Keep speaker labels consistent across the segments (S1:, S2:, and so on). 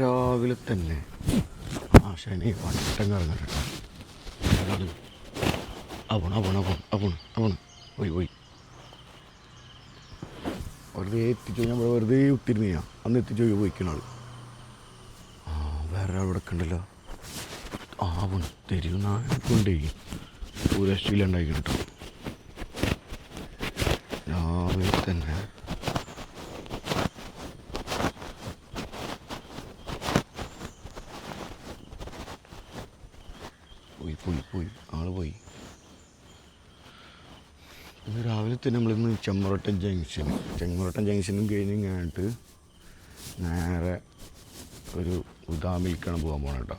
S1: രാവിലെ തന്നെ. ആശാനെ വട്ടം കറങ്ങട്ടോ. അതാണ് അവണ് അവണ് അവണ് അവണ് പോയി പോയി. വെറുതെ എത്തിച്ചു നമ്മൾ വെറുതെ ഒത്തിരുന്ന അന്ന് എത്തിച്ചു പോയിക്കണ ആൾ ആ വേറെ ഇവിടെ ഉണ്ടല്ലോ ആവണ് തെരുവുകൊണ്ടേ ഒരു രക്ഷയിലുണ്ടായി കേട്ടോ രാവിലെ തന്നെ. പോയി പോയി പോയി. ആൾ പോയി. ഇന്ന് രാവിലെ തന്നെ നമ്മളിന്ന് ചെമ്മറോട്ടൻ ജംഗ്ഷൻ ചെമ്മറോട്ടൻ ജംഗ്ഷനും കഴിഞ്ഞ് കഴിഞ്ഞിട്ട് നേരെ ഒരു ഉദാമിൽക്കാണ് പോകാൻ പോകണം കേട്ടോ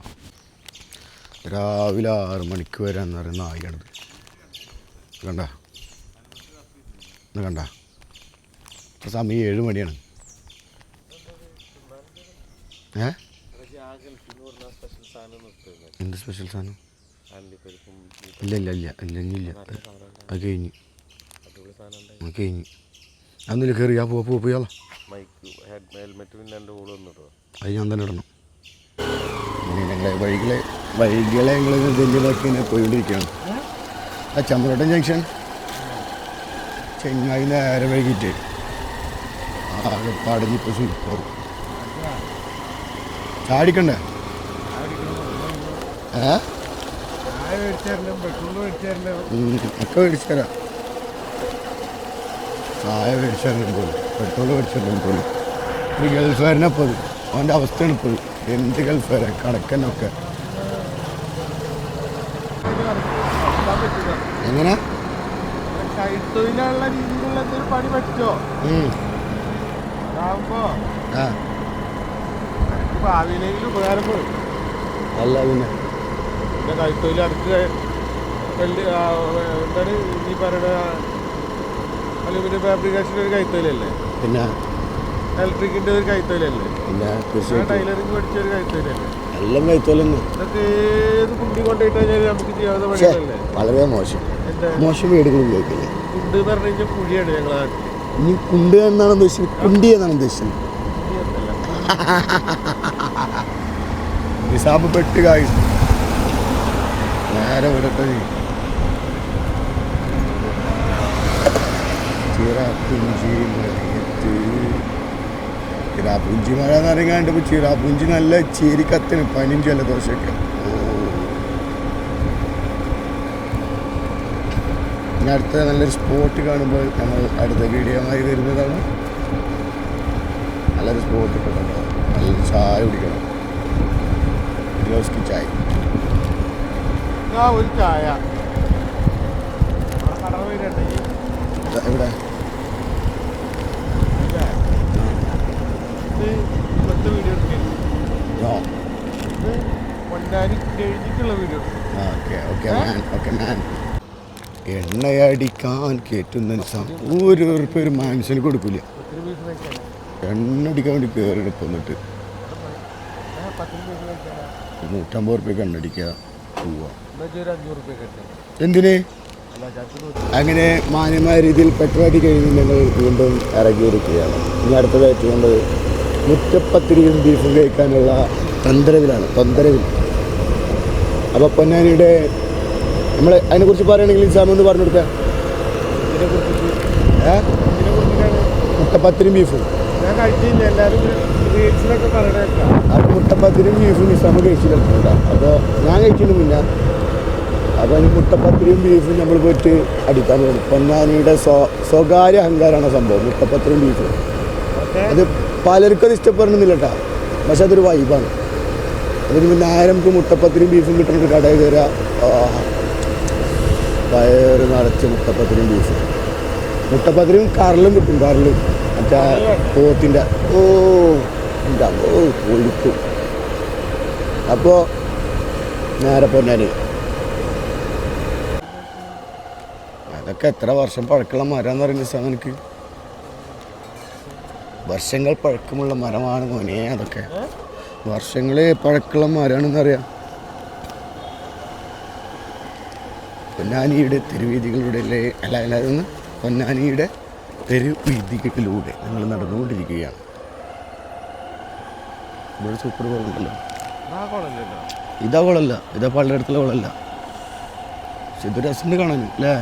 S1: രാവിലെ ആറ് മണിക്ക് വരാന്ന് പറയുന്ന നായികണത് കണ്ട? കണ്ട? ഇപ്പൊ സമയം ഏഴ് മണിയാണ്. ഏ? എന്ത് സ്പെഷ്യൽ സാധനം? ഇല്ല ഇല്ല ഇല്ല അത് കഴിഞ്ഞ്. അത് കഴിഞ്ഞ്. അന്നില്ല കയറി ആ പോ പോയാളാ
S2: കൂടെ
S1: അത് ഞാൻ തന്നെ ഇടണം. ഞങ്ങളെ വഴികളെ വഴികളെ ഞങ്ങൾ ഇങ്ങനെ പോയിക്കൊണ്ടിരിക്കുകയാണ്. ആ ചമ്പരോട്ടൻ ജംഗ്ഷൻ. ചെങ്ങായി നേരെ വൈകിട്ട്. ആകെ പടഞ്ഞിപ്പോൾ സൂപ്പർ ചാടിക്കണ്ടേ? ഏ? ഒക്കെ മേടിച്ചു തരാം ചായ പോലും പെട്രോൾ പോലും ഒരു ഗൾഫുകാരനെ പോലും അവന്റെ അവസ്ഥയാണ് ഇപ്പോൾ എന്ത് ഗൾഫുകാരെ കടക്കനൊക്കെ. എങ്ങനെ?
S2: രീതിയിലുള്ള പണി പറ്റുമോ ഭാവിയിലെങ്കിലും ഉപകാരപ്പെടും
S1: അല്ല പിന്നെ?
S2: പിന്നെ കൈത്തൊഴിൽ അടുത്ത് വലിയ എന്താണ് ഈ പറയുന്ന അലുമിനിയം ഫാബ്രിക്കേഷൻ ഒരു കൈത്തൊഴിലല്ലേ
S1: പിന്നെ
S2: ഇലക്ട്രിക്കിന്റെ ഒരു കൈത്തൊഴിലല്ലേ
S1: പിന്നെ
S2: ടൈലറിംഗ് പഠിച്ച ഒരു കൈത്തൊഴിലല്ലേ
S1: എല്ലാം കഴിത്തോലെന്ന്
S2: ഇതൊക്കെ ഏത് കുണ്ടി കഴിഞ്ഞാൽ നമുക്ക് ചെയ്യാവുന്ന പണികളല്ലേ?
S1: വളരെ മോശം. മോശം വീടുകൾ ഉപയോഗിക്കില്ല?
S2: കുണ്ട് എന്ന് പറഞ്ഞു കഴിഞ്ഞാൽ കുഴിയാണ് ഞങ്ങളെ നാട്ടിൽ.
S1: ഇനി കുണ്ട് എന്നാണ് ഉദ്ദേശിച്ചത്? കുണ്ടി എന്നാണ് ഉദ്ദേശിച്ചത്. നിസാബ് പെട്ട് കായ്. നേരെ വിടട്ടെ. ചിറാപ്പുഞ്ചി മഴ എന്ന് പറയുന്നത് ഇപ്പോൾ ചിറാപ്പുഞ്ചി നല്ല ചീരിക്കത്തിന് കത്തിന് പനിയും ജലദോഷമൊക്കെ ഇനി അടുത്ത നല്ലൊരു സ്പോട്ട് കാണുമ്പോൾ നമ്മൾ അടുത്ത വീഡിയോമായി വരുന്നതാണ്. നല്ലൊരു സ്പോട്ട് കിട്ടുന്നുണ്ടോ നല്ലൊരു ചായ കുടിക്കണം. ചായ.
S2: ആ ഒരു ചായ.
S1: എണ്ണയടിക്കാൻ കയറ്റുന്ന നിസാം. ഒരു ഉറുപ്പ് ഒരു മാൻസിന് കൊടുക്കില്ല എണ്ണ അടിക്കാൻ വേണ്ടി കയറി
S2: എടുപ്പന്നിട്ട്
S1: നൂറ്റമ്പത് ഉറുപ്പ്യക്ക് എണ്ണടിക്കുക
S2: പോവാ.
S1: എന്തിന്? അങ്ങനെ മാന്യമായ രീതിയിൽ പെട്രോളി കഴിഞ്ഞ് ഞങ്ങൾ വീണ്ടും ഇറങ്ങിയിരിക്കുകയാണ്. ഇനി അടുത്തതായിട്ട് കൊണ്ട് മുറ്റപ്പത്തിരിയും ബീഫും കഴിക്കാനുള്ള തന്ത്രവിലാണ് തന്ത്രവിൽ. അപ്പോൾ പൊന്നാനിയുടെ നമ്മൾ അതിനെക്കുറിച്ച് പറയുകയാണെങ്കിൽ ഇൻസാം ഒന്ന് പറഞ്ഞു കൊടുക്കാം. മുട്ടപ്പത്തിരിയും ബീഫും
S2: ഞാൻ കഴിച്ചില്ല എല്ലാവരും റീൽസിലൊക്കെ പറയണേക്കാം
S1: അത് മുട്ടപ്പത്തിരിയും ബീഫും ഇൻസാമ് കഴിച്ചിട്ടുണ്ട് അപ്പോൾ ഞാൻ കഴിച്ചിട്ട് മുന്നേ. അപ്പോൾ ഈ മുട്ടപ്പത്തിരിയും ബീഫും നമ്മൾ പോയിട്ട് അടിക്കാൻ പോകും പൊന്നാനിയുടെ സ്വ സ്വകാര്യ അഹങ്കാരമാണ് സംഭവം മുട്ടപ്പത്തിരിയും ബീഫും. അത് പലർക്കും അത് ഇഷ്ടപ്പെടണമെന്നില്ല കേട്ടോ. പക്ഷെ അതൊരു വൈബാണ്. അതിന് പിന്നെ നമുക്ക് മുട്ടപ്പത്തിരിയും ബീഫും കിട്ടുന്ന കടയിൽ കയറുക വയറ് നിറച്ച് മുട്ടപ്പത്തിരിയും ബീഫും. മുട്ടപ്പത്തിരിയും കറലും കിട്ടും കറലും. മറ്റേ പോത്തിന്റെ ഓ എന്താ ഓ ഒഴുക്കും അപ്പോൾ നേരെ പൊന്നാനി. അതൊക്കെ എത്ര വർഷം പഴക്കമുള്ള മരമെന്ന് പറയുന്ന സാധനം എനിക്ക് വർഷങ്ങൾ പഴക്കമുള്ള മരമാണ് മോനെ അതൊക്കെ. വർഷങ്ങളെ പഴക്കമുള്ള മരമാണെന്നറിയാം പൊന്നാനിയുടെ തെരുവീതികളുടെ അല്ലേ- അല്ല അല്ല അതൊന്ന് പൊന്നാനിയുടെ തെരുവീതികളിലൂടെ ഞങ്ങൾ നടന്നുകൊണ്ടിരിക്കുകയാണ്. ഇവിടെ സൂപ്പർ കുളമുണ്ടല്ലോ ഇതാ കുളമല്ല ഇതാ പലയിടത്തുള്ള കുളമല്ല പക്ഷെ ഇത് രസമുണ്ട് കാണാൻ അല്ലേ?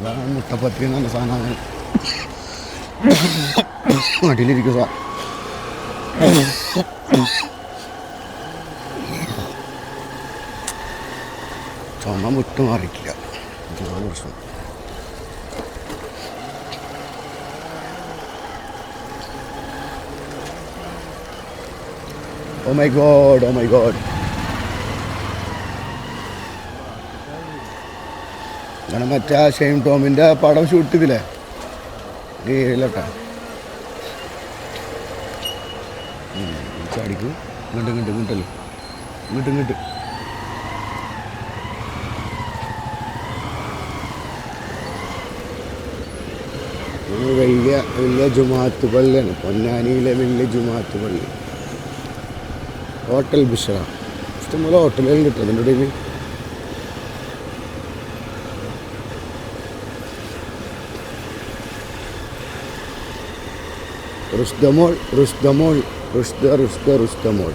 S1: അതാണ് മുട്ടപ്പത്തി എന്ന് പറഞ്ഞ സാധനം അങ്ങനെ അടിയിലിരിക്കുക ചുമ മുട്ട് മാറിയിട്ടില്ല ഇതാണ് പ്രശ്നം oh my God oh my God അങ്ങനെ മറ്റേ ആ ഷെയിം ടോമിന്റെ പടം ഷൂട്ട് ചെയ്തില്ലേ? കീഴിലട്ടാ ചാടിക്കും. ഇങ്ങോട്ട് ഇങ്ങോട്ട് ഇങ്ങോട്ടല്ലേ? ഇങ്ങോട്ട് ഇങ്ങോട്ട്. വലിയ വലിയ ജുമാത്ത് പള്ളിയാണ്. പൊന്നാനിയിലെ വലിയ ജുമാത്ത് പള്ളി. ഹോട്ടൽ ബിഷറ. ഇഷ്ടംപോലെ ഹോട്ടലുകൾ കിട്ടും അതിന്റെ ഇടയിൽ. റുഷ്ദമോൾ റുഷ്ദമോൾ റുഷ്ദ റുഷ്ദ റുഷ്ദമോൾ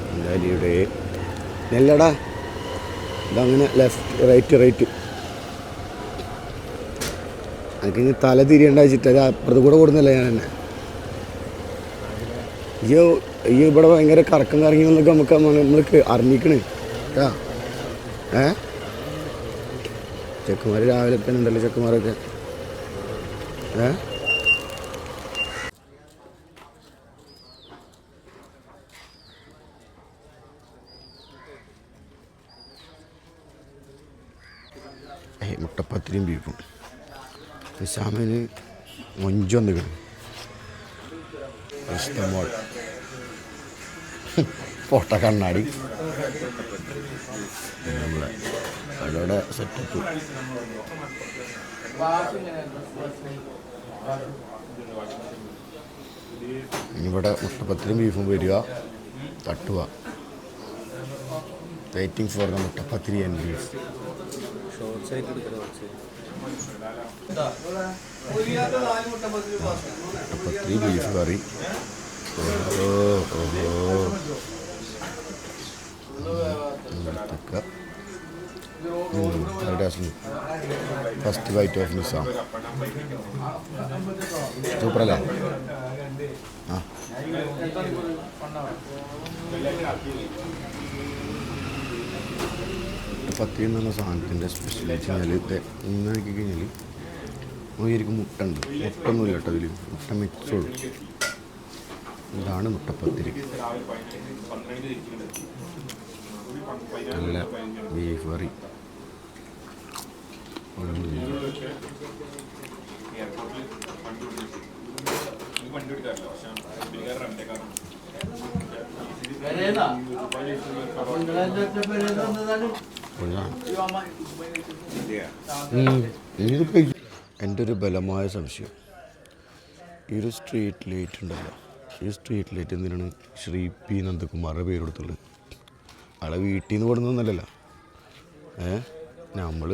S1: പൊന്നാനിയുടെ നെല്ലടാ ഇതങ്ങനെ ലെഫ്റ്റ് റൈറ്റ് റൈറ്റ് എനിക്ക് ഇനി തല തിരിയണ്ട വെച്ചിട്ട് അത് അപ്പുറത്ത് കൂടെ കൊടുക്കുന്നില്ല ഞാൻ തന്നെ അയ്യോ അയ്യോ ഇവിടെ ഭയങ്കര കറക്കം കറങ്ങി എന്നൊക്കെ നമുക്ക് നമ്മൾക്ക് അറിഞ്ഞിക്കണ് കേട്ടാ. ഏ? ചെക്കുമാർ രാവിലെ തന്നെ ഉണ്ടല്ലോ ചെക്കുമാരൊക്കെ. ഏ? മുട്ടപ്പത്തിരിയും ബീഫും. നിസാമിന് മൊഞ്ച് വന്നിക്കണം ഇഷ്ടമോൾ പോട്ട കണ്ണാടി. നമ്മളെ കടയുടെ സെറ്റപ്പ് ഇവിടെ മുട്ടപ്പത്തിരും ബീഫും വരിക. തട്ടുക. Waiting for the muttapathiri and beef muttapathiri beef curry oh oh എടുത്തേക്ക first bite of Nizam സൂപ്പറല്ലേ? ആ. പത്തി എന്ന് പറഞ്ഞ സാധനത്തിന്റെ സ്പെഷ്യൽ ഇത് ഇന്ന് നോക്കി കഴിഞ്ഞാൽ ശരിക്കും മുട്ട ഉണ്ട് മുട്ടൊന്നുമില്ല കേട്ടോ ഇതിൽ മുട്ട മിക്സുള്ളൂ ഇതാണ് മുട്ടപ്പത്തിരി. നല്ല ബീഫ് കറി എന്റെ ഒരു ബലമായ സംശയം. ഈ ഒരു സ്ട്രീറ്റ് ലൈറ്റ് ഉണ്ടല്ലോ. ഈ സ്ട്രീറ്റ് ലൈറ്റ് എന്തിനാണ് ശ്രീ പി. നന്ദകുമാറിന്റെ പേര് കൊടുത്തുള്ളത്. ആളെ വീട്ടിൽ നിന്ന് കൊടുക്കുന്നൊന്നല്ലല്ലോ ഏ? നമ്മൾ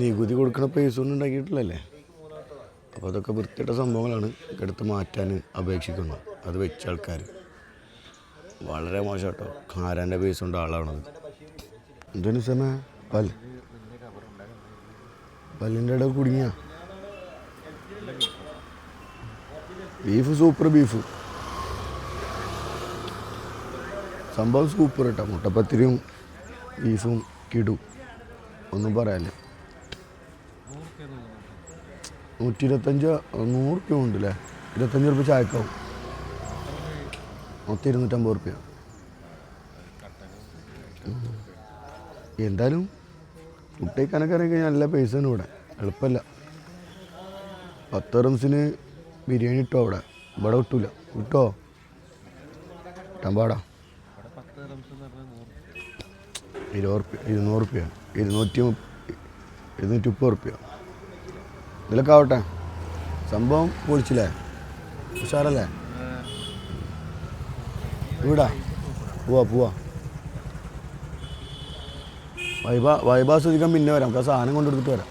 S1: നികുതി കൊടുക്കണ പൈസ ഒന്നും ഉണ്ടാക്കിയിട്ടില്ലല്ലേ? അപ്പോൾ അതൊക്കെ വൃത്തിയിട്ട സംഭവങ്ങളാണ് എടുത്ത് മാറ്റാൻ അപേക്ഷിക്കുന്നു. അത് വെച്ച ആൾക്കാർ വളരെ മോശം കേട്ടോ ഖാരാന്റെ പൈസ കൊണ്ട് ആളാണത് എന്തിനു സമയ പൽ. പല്ലിന്റെ ഇടയിൽ കുടുങ്ങിയ. Beef super beef. സംഭവം സൂപ്പർ കേട്ടോ മുട്ടപ്പത്തിരിയും ബീഫും കിടും. ഒന്നും പറയാനില്ല. നൂറ്റി ഇരുപത്തഞ്ച് നൂറ് റുപ്യ ഉണ്ട് അല്ലേ ഇരുപത്തഞ്ച് റുപ്യ ചായക്കാവും മൊത്തം ഇരുന്നൂറ്റമ്പത് റുപ്യ. എന്തായാലും ഫുഡ് കഴിക്കാനൊക്കെ ഇറങ്ങി നല്ല പൈസയാണ് ഇവിടെ. എളുപ്പമല്ല പത്ത് റംസിന് ബിരിയാണി ഇട്ടോ അവിടെ? ഇവിടെ കിട്ടൂല. കിട്ടോ? ഇട്ടാൻ പാടാ. ഇരുപത് ഇരുന്നൂറ് റുപ്യ ഇരുന്നൂറ്റി ഇരുന്നൂറ്റി മുപ്പത് റുപ്യ. ഇതിലൊക്കെ ആവട്ടെ സംഭവം പൊളിച്ചില്ലേ? ഉഷാറല്ലേ? ഇവിടാ. പോവാ പോവാ. വൈബ വൈബ ആസ്വദിക്കാൻ പിന്നെ വരാം. നമുക്ക് ആ സാധനം കൊണ്ടെടുത്തിട്ട് വരാം.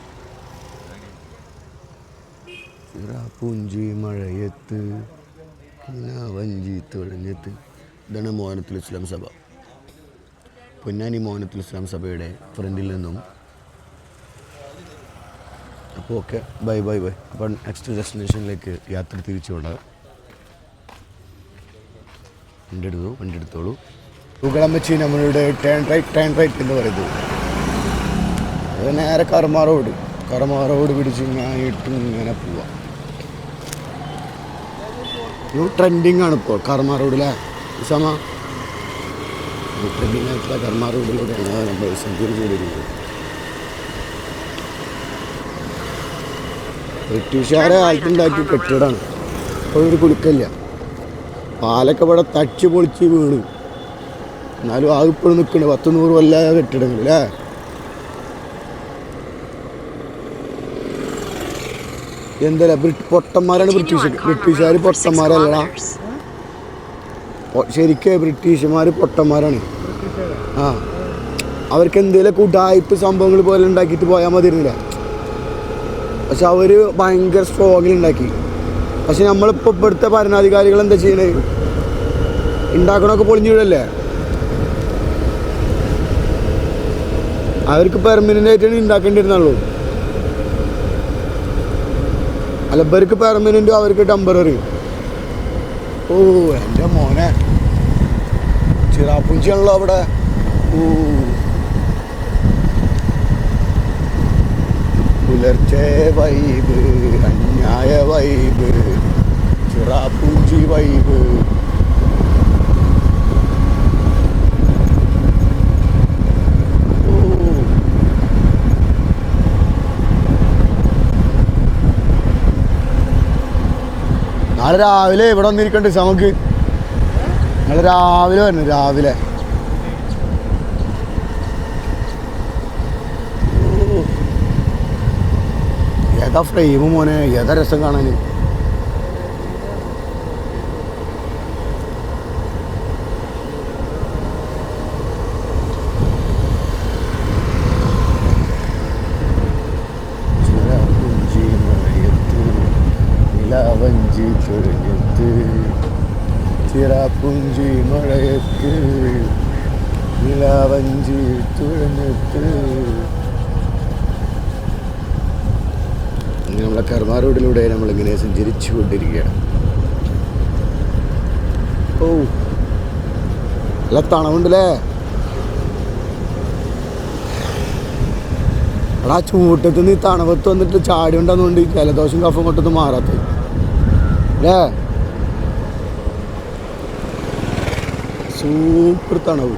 S1: പുഞ്ചി മഴയത്ത് വഞ്ചി തുഴഞ്ഞത്ത്. ഇതാണ് മോഹനത്തിൽ ഇസ്ലാം സഭ. പൊന്നാനി മോഹനത്തിൽ ഇസ്ലാം സഭയുടെ ഫ്രണ്ടിൽ നിന്നും. അപ്പോൾ ഓക്കെ ബൈ ബൈ ബൈ. അപ്പം നെക്സ്റ്റ് ഡെസ്റ്റിനേഷനിലേക്ക് യാത്ര തിരിച്ചു കൊണ്ടാകാം വണ്ടി എടുത്തു വണ്ടി എടുത്തോളൂ ഉകളം വെച്ച് നമ്മളുടെ ടേൺ റൈറ്റ് ടേൺ റൈറ്റ് എന്ന് പറയുന്നത്. അത് നേരെ കർമ്മ റോഡ് പിടിച്ച് ഇങ്ങനെയിട്ട് ഇങ്ങനെ പോവാം. ട്രെൻഡിങ് ആണ് ഇപ്പോൾ കർമ്മ റോഡിലെ സമ ആയിട്ടുള്ള കർമ്മ റോഡിലൂടെയാണ് നമ്മൾ സഞ്ചരിച്ചുകൊണ്ടിരിക്കുന്നത് ബ്രിട്ടീഷുകാരെ കാലത്തുണ്ടാക്കിയ കെട്ടിടമാണ്. ഇപ്പോൾ ഒരു കുലുക്കല്ല പാലൊക്കെ ഇവിടെ തച്ച് പൊളിച്ച് വീണ്. എന്നാലും ആ ഇപ്പോഴും നിൽക്കുന്നുണ്ട് പത്ത് നൂറ് കൊല്ല കെട്ടിടങ്ങൾ അല്ലേ? എന്തല്ല ബ്രിട്ട് പൊട്ടന്മാരാണ് ബ്രിട്ടീഷ് ബ്രിട്ടീഷുകാർ പൊട്ടന്മാരല്ലടാ. പൊ- ശരിക്കും ബ്രിട്ടീഷുമാർ പൊട്ടന്മാരാണ്. ആ. അവർക്ക് എന്തെങ്കിലും ഉടായ്പ് സംഭവങ്ങൾ പോലെ ഉണ്ടാക്കിയിട്ട് പോയാൽ മതിയിരുന്നില്ല പക്ഷെ അവർ ഭയങ്കര സ്ട്രോങ്ങിൽ ഉണ്ടാക്കി പക്ഷെ നമ്മളിപ്പോൾ ഇവിടുത്തെ ഭരണാധികാരികൾ എന്താ ചെയ്യണേ? ഉണ്ടാക്കണമൊക്കെ പൊളിഞ്ഞു അവർക്ക് പെർമനന്റ് ആയിട്ടാണ് ഉണ്ടാക്കേണ്ടിരുന്നുള്ളൂ അല്ല ഇവർക്ക് പെർമനന്റും അവർക്ക് ടെമ്പററി ഓ എന്റെ മോനെ. ചിറാപ്പുഞ്ചിയാണല്ലോ അവിടെ. പുലർച്ചെ വൈബ് അന്യായ വൈബ് ചിറാപ്പുഞ്ചി വൈബ്. നാളെ രാവിലെ ഇവിടെ വന്നിരിക്കണ്ട് നമുക്ക് നാളെ രാവിലെ വരുന്നു രാവിലെ. ഏതാ ഫ്രെയിം മോനെ ഏതാ രസം കാണാൻ ചിറകുഞ്ചി മഴയത്ത് നിലാവഞ്ചി ചൊരിഞ്ഞത്ത് ചിറാപ്പുഞ്ചി മഴയത്ത് നിലാവഞ്ചി തുഴഞ്ഞത്ത് നമ്മളെ കർമ്മ റോഡിലൂടെ നമ്മളിങ്ങനെ സഞ്ചരിച്ചു കൊണ്ടിരിക്കുകയാണ് ഓ നല്ല തണവുണ്ടല്ലേ? എടാ ചൂട്ടത്ത് നീ തണവത്ത് വന്നിട്ട് ചാടി ഉണ്ടെന്നുകൊണ്ട് ജലദോഷം കഫം കൊട്ടത്ത് മാറാത്തത്. അല്ലേ? സൂപ്പർ തണവ്.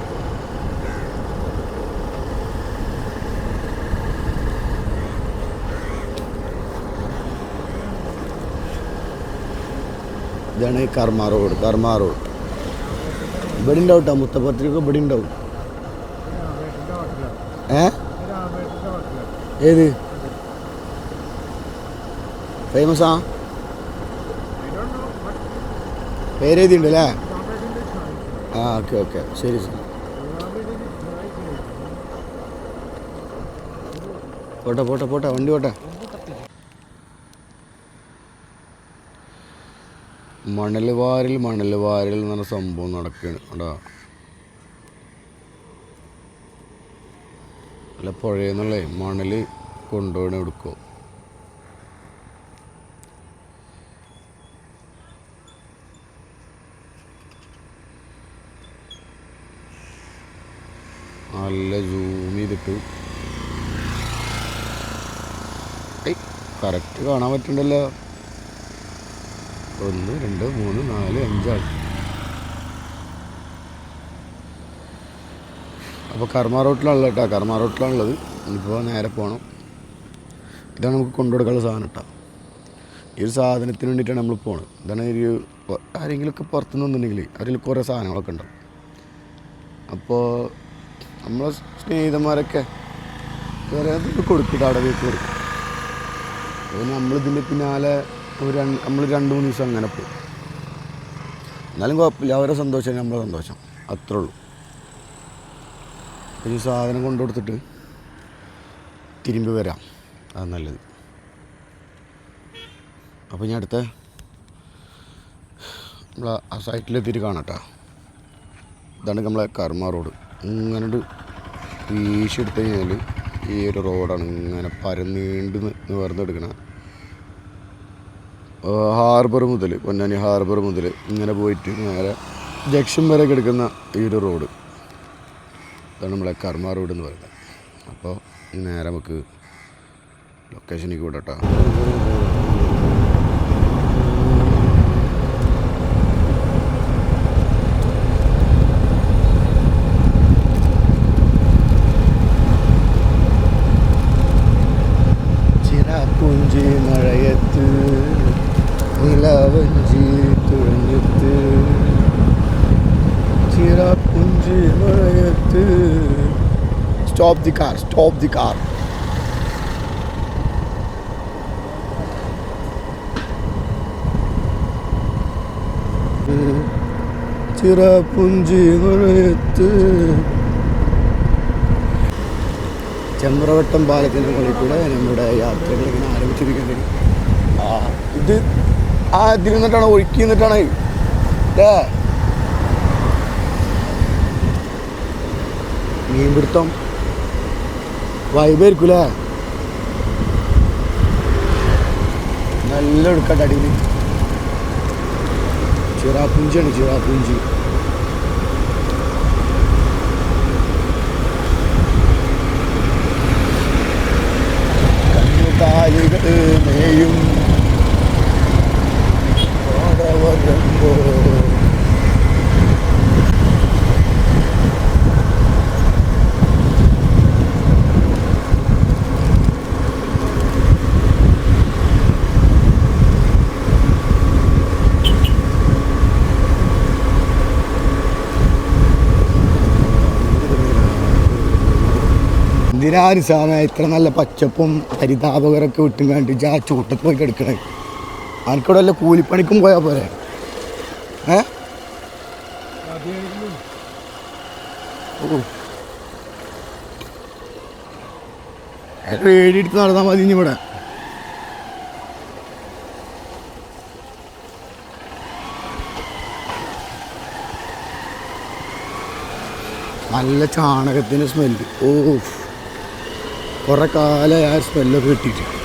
S1: ഇതാണ് കർമ്മ റോഡ് കർമ്മ റോഡ്. ഇവിടെ ഉണ്ടാവും കേട്ടോ മുത്തപ്പത്തിരിക്ക് ഇവിടെ ഉണ്ടാവും ഏ? ഏത്? ഫേമസാ ആ? ആ ഓക്കെ ഓക്കെ. ശരി ശരി. പോട്ടെ പോട്ടെ പോട്ടെ വണ്ടി പോട്ടെ. മണൽ വാരിൽ മണൽ വാരിൽ എന്ന് പറഞ്ഞ സംഭവം നടക്കുകയാണ്. കേട്ടോ അല്ല പുഴയെന്നുള്ളേ മണൽ കൊണ്ടുപോകണ എടുക്കോ നല്ല സൂം ചെയ്തിട്ട്. കറക്റ്റ് കാണാൻ പറ്റുന്നുണ്ടല്ലോ ഒന്ന് രണ്ട് മൂന്ന് നാല് അഞ്ചാണ് അപ്പോൾ കർമ്മ റോട്ടിലാണല്ലോ കേട്ടോ കർമ്മ റോട്ടിലാണുള്ളത്. ഇനിയിപ്പോൾ നേരെ പോകണം ഇതാണ് നമുക്ക് കൊണ്ടുകൊടുക്കാനുള്ള സാധനം കേട്ടോ. ഈ ഒരു സാധനത്തിന് വേണ്ടിയിട്ടാണ് നമ്മൾ പോണത്. ഇതാണ് ഒരു ആരെങ്കിലുമൊക്കെ പുറത്തുനിന്ന് വന്നിട്ടുണ്ടെങ്കിൽ അതിൽ കുറേ സാധനങ്ങളൊക്കെ ഉണ്ടാവും. അപ്പോൾ നമ്മളെ സ്നേഹിതന്മാരൊക്കെ വേറെ കൊടുക്കും അവിടെ വീട്ടിൽ കൊടുക്കും അപ്പോൾ നമ്മളിതിന്റെ പിന്നാലെ ഒരു നമ്മൾ രണ്ട് മൂന്ന് ദിവസം അങ്ങനെ പോയി. എന്നാലും കുഴപ്പമില്ല അവരെ സന്തോഷം നമ്മളെ സന്തോഷം. അത്രേ ഉള്ളൂ. ഒരു സാധനം കൊണ്ടു കൊടുത്തിട്ട് തിരുമ്പി വരാം. അത് നല്ലത്. അപ്പോൾ ഞാൻ അടുത്ത നമ്മളെ ആ സൈറ്റിലെത്തിയിട്ട് കാണാട്ടോ ഇതാണ് നമ്മളെ കർമ്മ റോഡ്. ഇങ്ങനെ വീശി എടുത്തു കഴിഞ്ഞാൽ ഈ ഒരു റോഡാണ് ഇങ്ങനെ പരന്നീണ്ട് നിവർന്നെടുക്കണ. ഹാർബർ മുതൽ പൊന്നാനി ഹാർബർ മുതൽ ഇങ്ങനെ പോയിട്ട് നേരെ ജംഗ്ഷൻ വരെ കിടക്കുന്ന ഈ ഒരു റോഡ്. അതാണ് നമ്മളെ കർമ്മ റോഡ് എന്ന് പറയുന്നത്. അപ്പോൾ നേരെ നമുക്ക് ലൊക്കേഷനിലേക്ക് വിടട്ടോ ചിറാപ്പുഞ്ചി മഴയത്ത് നിലവഞ്ചി തുഴഞ്ഞെത്ത് ചിറാപ്പുഞ്ചി മഴയത്ത് stop the car stop the car. Chembravattam പാലത്തിന്റെ മുകളിൽ കൂടെ നമ്മുടെ യാത്രകൾ ഇങ്ങനെ ആരംഭിച്ചിരിക്കുന്നത്. ആ ഇത് ആ ഇതിൽ നിന്നിട്ടാണ് ഒഴുക്കി നിന്നിട്ടാണ്. മീൻപിടുത്തം. വൈബായിരിക്കൂലേ നല്ല എടുക്കട്ടെ അടിയിൽ ചിറാപ്പുഞ്ചിയാണ് ചിറാപ്പുഞ്ചി എന്തിനാണ് സാമ ഇത്ര നല്ല പച്ചപ്പും ഹരിതാപകരൊക്കെ വിട്ടും കണ്ടിട്ട് ആ ചൂട്ടത്ത് പോയി കിടക്കണേ? എനിക്കിവിടെ വല്ല കൂലിപ്പണിക്കും പോയാൽ പോരെ? ഏ? ഓ. റേഡിയെടുത്ത് നടന്നാൽ മതി ഇനി ഇവിടെ. നല്ല ചാണകത്തിന് സ്മെല്ല് ഓ. കുറേ കാലമായി ആ സ്മെല്ലൊക്കെ കിട്ടിയിട്ട്